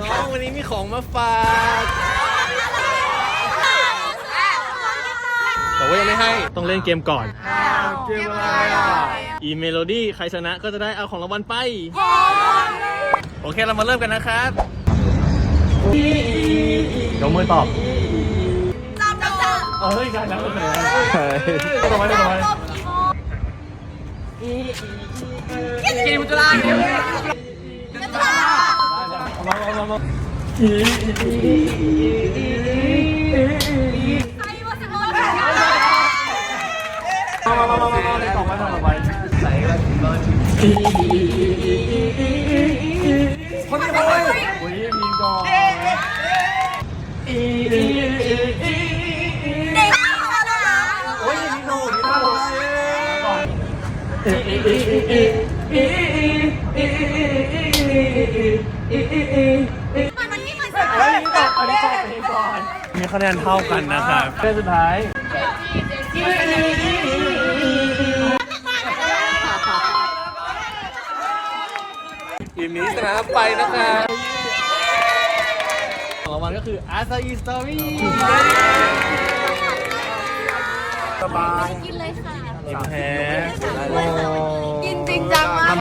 น้องวันนี้มีของมาฝาก แต่ว่ายังไม่ให้ ต้องเล่นเกมก่อน เกมอะไรอะอีเมโลดี้ใครชนะก็จะได้เอาของรางวัลไป โอเคเรามาเริ่มกันนะครับยกมือตอบเฮ้ยได้แล้วโอเคต่อไปต่อไปกินมุจุลามามา มามามามามาในกล่องไว้ทำอะไรใส่แล้วถึงเบอร์ถึง มีคะแนนเท่ากันนะครับเส้นสุดท้าย ทีมนี้ชนะไปนะครับของรางวัลก็คือ a s a i Story สบายกินเลยค่ะกินแพ้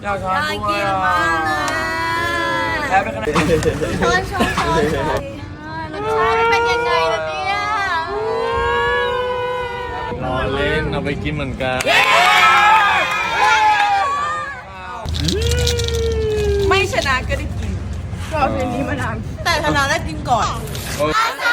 ยากทานน่าด้วกิยนมากเลยแพ้ไปคะแนนช้อนช้อนช้อนช้อนรสชาติมันเป็นยังไงล่ะเนี่ยรอเล่นเอาไปกินเหมือนกัน ไม่ชนะก็ได้กินก็เอาเพลงนี้มานานแต่ชนะได้กินก่อนโอ้ยอาซ